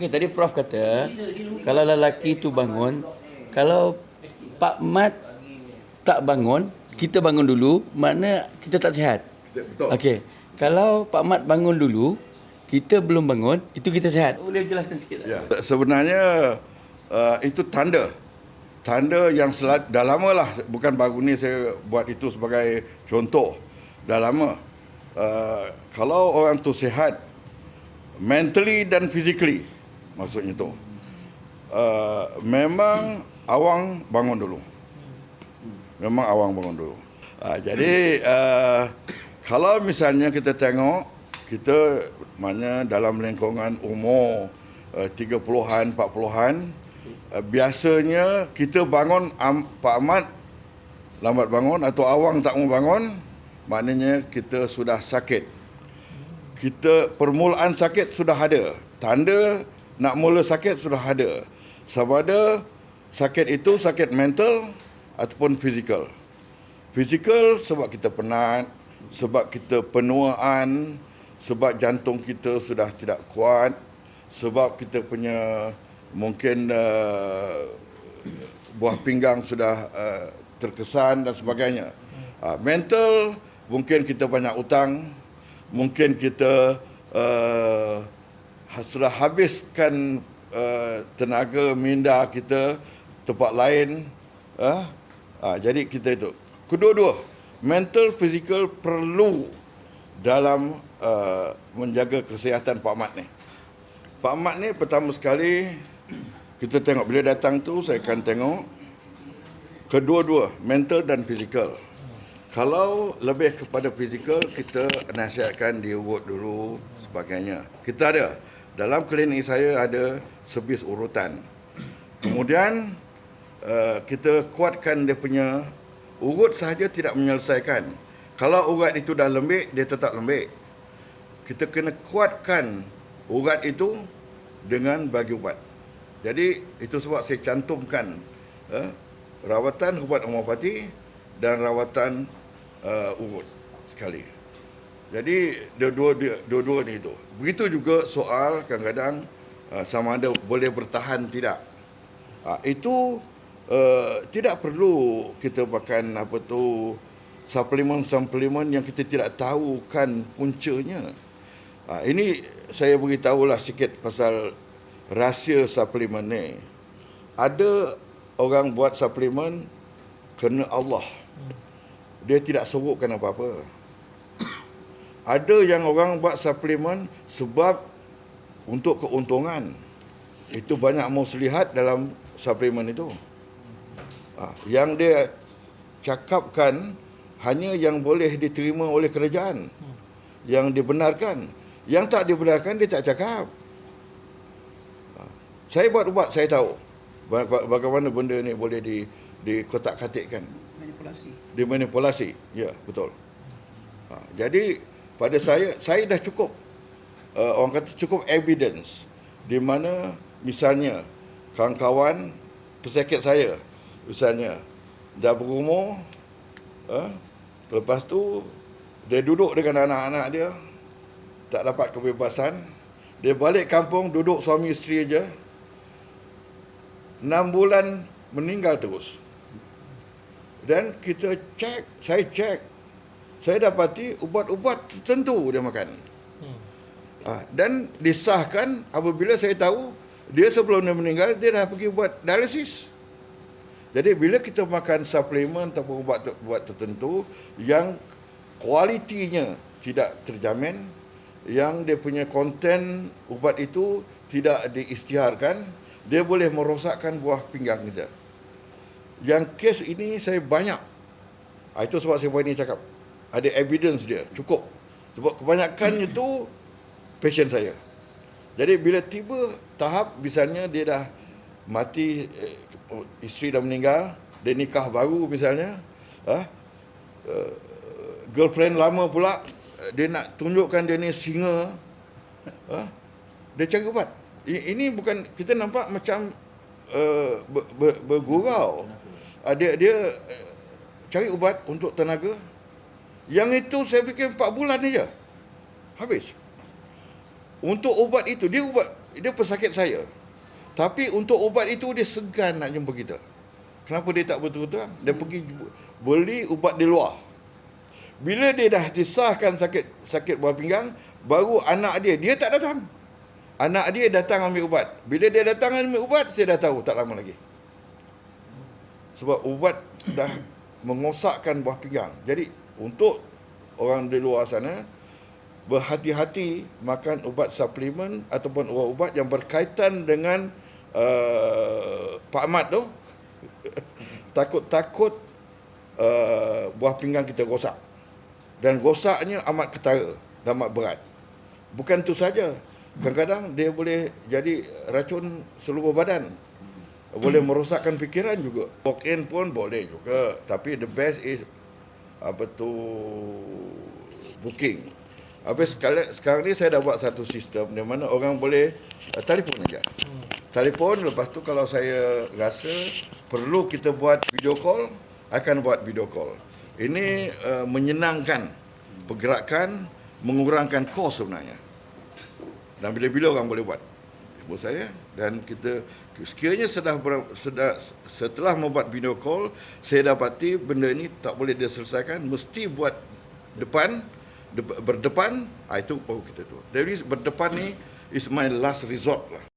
Okey, tadi Prof kata kalau lelaki tu bangun, kalau Pak Mat tak bangun, kita bangun dulu, makna kita tak sihat. Betul. Okey. Kalau Pak Mat bangun dulu, kita belum bangun, itu kita sihat. Boleh jelaskan sikit tak? Ya, sebenarnya uh, itu tanda. Tanda yang sel- dah lama lah, bukan baru ni saya buat itu sebagai contoh. Dah lama. Uh, kalau orang tu sihat, mentally dan physically, maksudnya tu. Uh, memang awang bangun dulu. Memang awang bangun dulu. Uh, jadi uh, kalau misalnya kita tengok kita mana dalam lingkungan umur uh, 30-an, 40-an uh, biasanya kita bangun um, Pak Ahmad lambat bangun atau awang tak mau bangun maknanya kita sudah sakit. Kita permulaan sakit sudah ada. Tanda nak mula sakit sudah ada. Sama ada sakit itu sakit mental ataupun fizikal. Fizikal sebab kita penat, sebab kita penuaan, sebab jantung kita sudah tidak kuat, sebab kita punya mungkin uh, buah pinggang sudah uh, terkesan dan sebagainya. Uh, mental mungkin kita banyak utang, mungkin kita uh, sudah habiskan uh, tenaga minda kita tempat lain. Uh, uh, jadi kita itu kedua-dua mental physical perlu dalam uh, menjaga kesihatan Pak Mat ni. Pak Mat ni pertama sekali kita tengok bila datang tu saya akan tengok kedua-dua mental dan fizikal. Kalau lebih kepada fizikal kita nasihatkan dia work dulu sebagainya. Kita ada dalam klinik saya ada servis urutan. Kemudian uh, kita kuatkan dia punya urut sahaja tidak menyelesaikan. Kalau urat itu dah lembik dia tetap lembik. Kita kena kuatkan urat itu dengan bagi ubat. Jadi itu sebab saya cantumkan uh, rawatan ubat homopati dan rawatan uh, urut sekali. Jadi dua-dua dua-dua ni itu. Begitu juga soal kadang-kadang uh, sama ada boleh bertahan tidak. Uh, itu uh, tidak perlu kita makan apa tu suplemen-suplemen yang kita tidak tahu kan puncanya. Uh, ini saya beritahulah sikit pasal rahsia suplemen ni. Ada orang buat suplemen kerana Allah. Dia tidak sorokkan apa-apa. Ada yang orang buat suplemen sebab untuk keuntungan. Itu banyak muslihat dalam suplemen itu. Ha, yang dia cakapkan hanya yang boleh diterima oleh kerajaan. Yang dibenarkan. Yang tak dibenarkan dia tak cakap. Ha, saya buat ubat saya tahu ba- ba- bagaimana benda ni boleh di dikotak-katikkan manipulasi. dimanipulasi. Ya, betul. Ha, jadi pada saya saya dah cukup uh, orang kata cukup evidence di mana misalnya kawan-kawan pesakit saya misalnya dah berumur uh, lepas tu dia duduk dengan anak-anak dia tak dapat kebebasan dia balik kampung duduk suami isteri aja 6 bulan meninggal terus dan kita cek, saya cek. Saya dapati ubat-ubat tertentu dia makan. Ha, dan disahkan apabila saya tahu dia sebelum dia meninggal dia dah pergi buat dialisis. Jadi bila kita makan suplemen ataupun ubat-ubat tertentu yang kualitinya tidak terjamin, yang dia punya konten ubat itu tidak diisytiharkan, dia boleh merosakkan buah pinggang kita. Yang kes ini saya banyak. Ah, itu sebab saya buat ini cakap. Ada evidence dia, cukup. Sebab kebanyakan itu passion saya. Jadi bila tiba tahap misalnya dia dah mati, eh, isteri dah meninggal, dia nikah baru misalnya, ah, uh, girlfriend lama pula, eh, dia nak tunjukkan dia ni singa, ah, dia cari ubat. Ini bukan, kita nampak macam uh, ber, ber, bergurau. Uh, dia dia uh, cari ubat untuk tenaga. Yang itu saya fikir 4 bulan aja. Habis. Untuk ubat itu dia ubat dia pesakit saya. Tapi untuk ubat itu dia segan nak jumpa kita. Kenapa dia tak betul-betul? Dia pergi beli ubat di luar. Bila dia dah disahkan sakit sakit buah pinggang, baru anak dia, dia tak datang. Anak dia datang ambil ubat. Bila dia datang ambil ubat, saya dah tahu tak lama lagi. Sebab ubat dah mengosakkan buah pinggang. Jadi untuk orang di luar sana berhati-hati makan ubat suplemen ataupun ubat-ubat yang berkaitan dengan uh, Pak Ahmad tu. Takut-takut uh, buah pinggang kita rosak. Dan rosaknya amat ketara dan amat berat. Bukan itu saja. Kadang-kadang dia boleh jadi racun seluruh badan. Boleh merosakkan fikiran juga. Walk in pun boleh juga. Tapi the best is apa tu booking. Habis sekarang, sekarang ni saya dah buat satu sistem di mana orang boleh uh, telefon aja. Telefon lepas tu kalau saya rasa perlu kita buat video call, akan buat video call. Ini uh, menyenangkan pergerakan, mengurangkan kos sebenarnya. Dan bila-bila orang boleh buat. Ibu saya dan kita sekiranya sudah, sudah setelah membuat video call, saya dapati benda ini tak boleh diselesaikan, mesti buat depan de, berdepan, ah, itu baru kita tu. Jadi berdepan ni is my last resort lah.